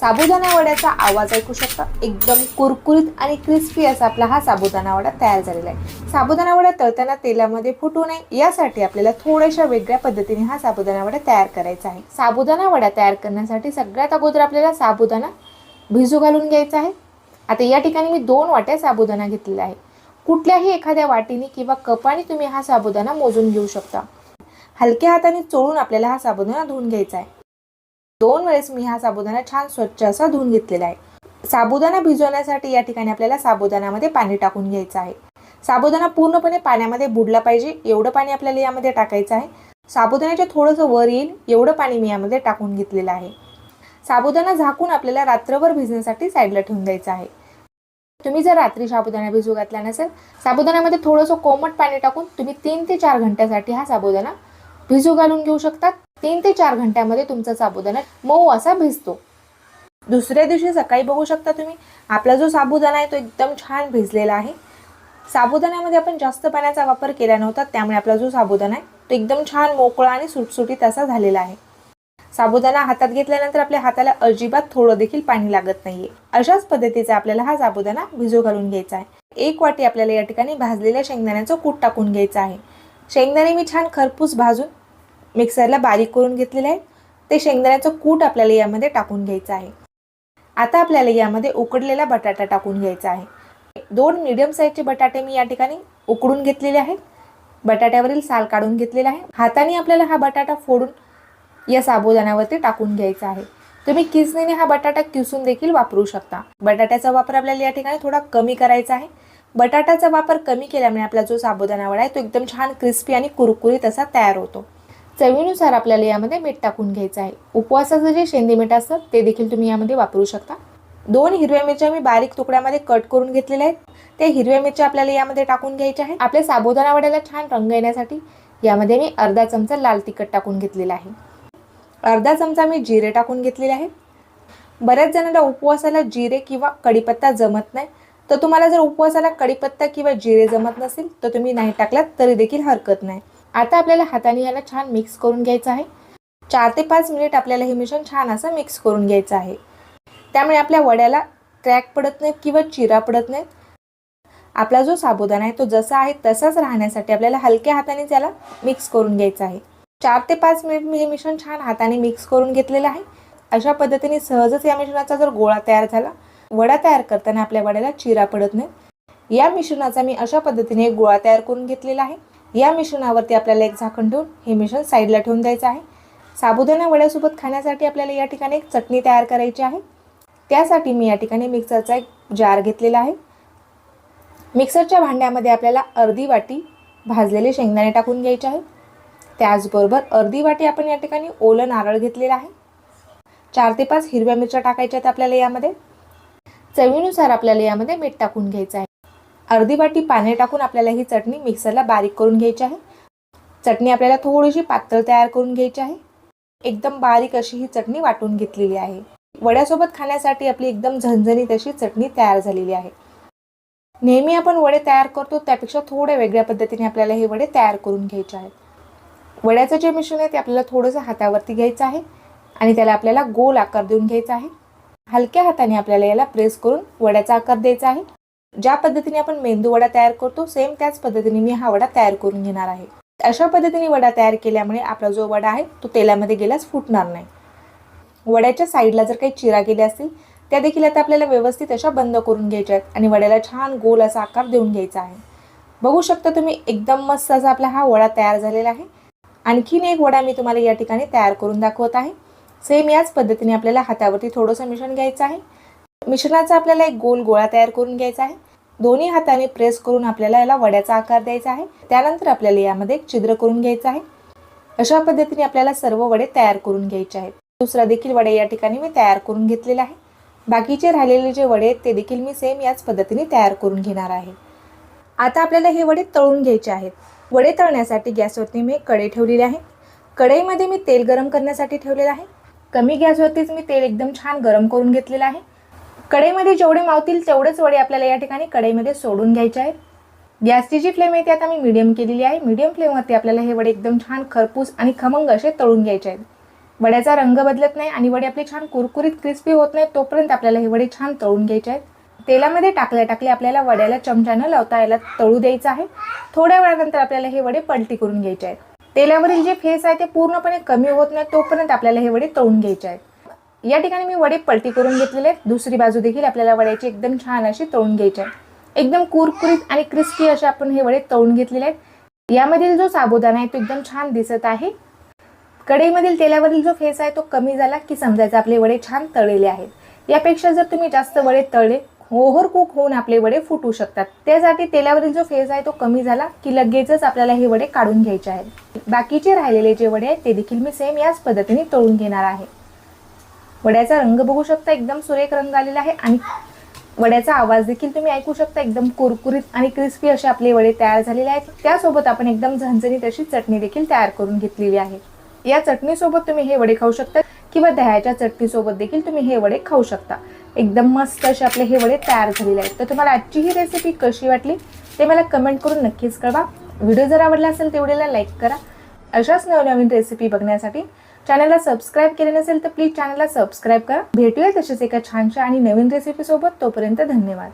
साबुदाणा वड्याचा आवाज ऐकू शकता. एकदम कुरकुरीत आणि क्रिस्पी असा आपला हा साबुदाणा वडा तयार झालेला आहे. साबुदाणा वडा तळताना तेलामध्ये फुटू नये. यासाठी आपल्याला थोड्याशा वेगळ्या पद्धतीने हा साबुदाणा वडा तयार करायचा आहे. साबुदाणा वडा तयार करण्यासाठी सगळ्यात अगोदर आपल्याला साबुदाणा भिजू घालून घ्यायचा आहे. आता या ठिकाणी मी दोन वाट्या साबुदाणा घेतलेला आहे. कुठल्याही एखाद्या वाटीने किंवा कपाने तुम्ही हा साबुदाणा मोजून घेऊ शकता. हलक्या हाताने चोळून आपल्याला हा साबुदाणा धुवून घ्यायचा आहे. दोन वेळेस मी हा साबुदाणा छान स्वच्छ असा धुवून घेतलेला आहे. साबुदाणा भिजवण्यासाठी या ठिकाणी आपल्याला साबुदाण्यामध्ये पाणी टाकून घ्यायचं आहे. साबुदाणा पूर्णपणे पाण्यामध्ये बुडला पाहिजे एवढं पाणी आपल्याला यामध्ये टाकायचं आहे. साबुदाण्याच्या थोडंसं वर येईल एवढं पाणी मी यामध्ये टाकून घेतलेलं आहे. साबुदाणा झाकून आपल्याला रात्रभर भिजण्यासाठी साईडला ठेवून द्यायचं आहे. तुम्ही जर रात्री साबुदाणा भिजू घातला नसेल साबुदाण्यामध्ये थोडंसं कोमट पाणी टाकून तुम्ही तीन ते चार घंट्यासाठी हा साबुदाणा भिजू घालून घेऊ शकतात. तीन ते चार घंट्यामध्ये तुमचा साबुदाणा मऊ असा भिजतो. दुसऱ्या दिवशी सकाळी बघू शकता तुम्ही आपला जो साबुदाणा आहे तो एकदम छान भिजलेला आहे. साबुदाण्यामध्ये आपण जास्त पाण्याचा वापर केला नव्हता त्यामुळे आपला जो साबुदाणा आहे तो एकदम छान मोकळा आणि सुटसुटीत असा झालेला आहे. साबुदाणा हातात घेतल्यानंतर आपल्या हाताला अजिबात थोडं देखील पाणी लागत नाहीये. अशाच पद्धतीचा आपल्याला हा साबुदाणा भिजू घालून घ्यायचा आहे. एक वाटी आपल्याला या ठिकाणी भाजलेल्या शेंगदाण्याचं कूट टाकून घ्यायचं आहे. शेंगदाणे मी छान खरपूस भाजून मिक्सरला बारीक करून घेतलेले आहे ते शेंगदाण्याचं कूट आपल्याला यामध्ये टाकून घ्यायचं आहे. आता आपल्याला यामध्ये उकडलेला बटाटा टाकून घ्यायचा आहे. दोन मीडियम साईजचे बटाटे मी या ठिकाणी उकडून घेतलेले आहेत. बटाट्यावरील साल काढून घेतलेला आहे. हाताने आपल्याला हा बटाटा फोडून या साबुदाण्यावरती टाकून घ्यायचा आहे. तुम्ही किसणीने हा बटाटा किसून देखील वापरू शकता. बटाट्याचा वापर आपल्याला या ठिकाणी थोडा कमी करायचा आहे. बटाट्याचा वापर कमी केल्यामुळे आपला जो साबुदाणा वडा आहे तो एकदम छान क्रिस्पी आणि कुरकुरीत असा तयार होतो. चवीनुसार आपल्याला यामध्ये मीठ टाकून घ्यायचं आहे. उपवासाचं जे शेंदी मीठ असतं ते देखील तुम्ही यामध्ये वापरू शकता. दोन हिरव्या मिरच्या मी बारीक तुकड्यामध्ये कट करून घेतलेल्या आहेत. ते हिरव्या मिरच्या आपल्याला यामध्ये टाकून घ्यायच्या आहेत. आपल्या साबुदाणा वड्याला छान रंग येण्यासाठी यामध्ये मी अर्धा चमचा लाल तिखट टाकून घेतलेला आहे. अर्धा चमचा मी जिरे टाकून घेतलेले आहे बऱ्याच जणांना उपवासाला जिरे किंवा कढीपत्ता जमत नाही. तर तुम्हाला जर उपवासाला कढीपत्ता किंवा जिरे जमत नसेल तर तुम्ही नाही टाकलात तरी देखील हरकत नाही. आता आपल्याला हाताने याला छान मिक्स करून घ्यायचं आहे. चार ते पाच मिनिट आपल्याला हे मिश्रण छान असं मिक्स करून घ्यायचं आहे. त्यामुळे आपल्या वड्याला क्रॅक पडत नाहीत किंवा चिरा पडत नाहीत. आपला जो साबुदाणा आहे तो जसा आहे तसाच राहण्यासाठी आपल्याला हलक्या हाताने त्याला मिक्स करून घ्यायचं आहे. चार ते पाच मिनिट मी हे मिश्रण छान हाताने मिक्स करून घेतलेलं आहे. अशा पद्धतीने सहजच या मिश्रणाचा जर गोळा तयार झाला वडा तयार करताना आपल्या वड्याला चिरा पडत नाही या मिश्रणाचा मी अशा पद्धतीने गोळा तयार करून घेतलेला आहे. या मिश्रणावरती आपल्याला एक झाकण ठेवून हे मिश्रण साईडला ठेवून द्यायचं आहे. साबुदाणा वड्यासोबत खाण्यासाठी आपल्याला या ठिकाणी एक चटणी तयार करायची आहे. त्यासाठी मी या ठिकाणी मिक्सरचा एक जार घेतलेला आहे. मिक्सरच्या भांड्यामध्ये आपल्याला अर्धी वाटी भाजलेले शेंगदाणे टाकून घ्यायचे आहे. त्याचबरोबर अर्धी वाटी आपण या ठिकाणी ओलं नारळ घेतलेलं आहे. चार ते पाच हिरव्या मिरच्या टाकायच्या आहेत आपल्याला यामध्ये. चवीनुसार आपल्याला यामध्ये मीठ टाकून घ्यायचं आहे. अर्धी वाटी पाणी टाकून आपल्याला ही चटणी मिक्सरला बारीक करून घ्यायची आहे. चटणी आपल्याला थोडीशी पातळ तयार करून घ्यायची आहे. एकदम बारीक अशी ही चटणी वाटून घेतलेली आहे. वड्यासोबत खाण्यासाठी आपली एकदम झणझणीत अशी चटणी तयार झालेली आहे. नेहमी आपण वडे तयार करतो त्यापेक्षा थोड्या वेगळ्या पद्धतीने आपल्याला हे वडे तयार करून घ्यायचे आहेत. वड्याचं जे मिश्रण आहे ते आपल्याला थोडंसं हातावरती घ्यायचं आहे आणि त्याला आपल्याला गोल आकार देऊन घ्यायचा आहे. हलक्या हाताने आपल्याला याला प्रेस करून वड्याचा आकार द्यायचा आहे. ज्या पद्धतीने आपण मेंदू वडा तयार करतो सेम त्याच पद्धतीने मी हा वडा तयार करून घेणार आहे. अशा पद्धतीने वडा तयार केल्यामुळे आपला जो वडा आहे तो तेलामध्ये गेल्यास फुटणार नाही. वड्याच्या साईडला जर काही चिरा गेल्या असतील त्या देखील आता आपल्याला व्यवस्थित अशा बंद करून घ्यायच्या आहेत आणि वड्याला छान गोल असा आकार देऊन घ्यायचा आहे. बघू शकता तुम्ही एकदम मस्त असा आपला हा वडा तयार झालेला आहे. आणखीन एक वडा मी तुम्हाला या ठिकाणी तयार करून दाखवत आहे. सेम याच पद्धतीने आपल्याला हातावरती थोडंसं मिश्रण घ्यायचं आहे. मिश्रणाचा आपल्याला एक गोल गोळा तयार करून घ्यायचा आहे. दोन्ही हाताने प्रेस करून आपल्याला याला वड्याचा आकार द्यायचा आहे. त्यानंतर आपल्याला यामध्ये एक छिद्र करून घ्यायचं आहे. अशा पद्धतीने आपल्याला सर्व वडे तयार करून घ्यायचे आहेत. दुसरा देखील वडे या ठिकाणी मी तयार करून घेतलेला आहे. बाकीचे राहिलेले जे वडे आहेत ते देखील मी सेम याच पद्धतीने तयार करून घेणार आहे. आता आपल्याला हे वडे तळून घ्यायचे आहेत. वडे तळण्यासाठी गॅसवरती मी कढई ठेवलेली आहे. कढईमध्ये मी तेल गरम करण्यासाठी ठेवलेलं आहे. कमी गॅसवरतीच मी तेल एकदम छान गरम करून घेतलेलं आहे. कढईमध्ये जेवढे मावतील तेवढेच वडे आपल्याला या ठिकाणी कढईमध्ये सोडून घ्यायचे आहेत. गॅसची जी फ्लेम आहे ती आता मी मीडियम केलेली आहे. मीडियम फ्लेमवरती आपल्याला हे वडे एकदम छान खरपूस आणि खमंग असे तळून घ्यायचे आहेत. वड्याचा रंग बदलत नाही आणि वडे आपले छान कुरकुरीत क्रिस्पी होत नाही तोपर्यंत आपल्याला हे वडे छान तळून घ्यायचे आहेत. तेलामध्ये टाकल्या टाकल्या आपल्याला वड्याला चमच्यानं लावता याला तळू द्यायचं आहे. थोड्या वेळानंतर आपल्याला हे वडे पलटी करून घ्यायचे आहेत. तेलावरील जे फेस आहे ते पूर्णपणे कमी होत नाही तोपर्यंत आपल्याला हे वडे तळून घ्यायचे आहेत. या ठिकाणी मी वडे पलटी करून घेतलेले आहेत. दुसरी बाजू देखील आपल्याला वड्याची एकदम छान अशी तळून घ्यायची आहे. एकदम कुरकुरीत आणि क्रिस्पी असे आपण हे वडे तळून घेतलेले आहेत. यामधील जो साबुदाणा आहे तो एकदम छान दिसत आहे. कढईमधील तेलावरील जो फेस आहे तो कमी झाला की समजायचं आपले वडे छान तळलेले आहेत. यापेक्षा जर तुम्ही जास्त वडे तळले ओव्हर कुक होऊन आपले वडे फुटू शकतात. त्यासाठी तेलावरील जो फेस आहे तो कमी झाला की लगेचच आपल्याला हे वडे काढून घ्यायचे आहेत. बाकीचे राहिलेले जे वडे आहेत ते देखील मी सेम याच पद्धतीने तळून घेणार आहे. वड्याचा रंग बघू शकता एकदम सुरेख रंग आलेला आहे आणि वड्याचा आवाज देखील तुम्ही ऐकू शकता एकदम कुरकुरीत आणि क्रिस्पी असे आपले वडे तयार झालेले आहेत. त्यासोबत आपण एकदम झणझणीत अशी चटणी देखील तयार करून घेतलेली आहे. या चटणीसोबत तुम्ही हे वडे खाऊ शकता किंवा दह्याच्या चटणीसोबत देखील तुम्ही हे वडे खाऊ शकता. एकदम मस्त असे आपले हे वडे तयार झालेले आहेत. तर तुम्हाला आजची ही रेसिपी कशी वाटली ते मला कमेंट करून नक्कीच कळवा. व्हिडिओ जर आवडला असेल तेवढेला लाईक करा. अशाच नवनवीन रेसिपी बघण्यासाठी चॅनलला सबस्क्राईब केले नसेल तर प्लीज चॅनलला सबस्क्राईब करा. भेटूया तसेच एका छानशा आणि नवीन रेसिपीसोबत तोपर्यंत धन्यवाद.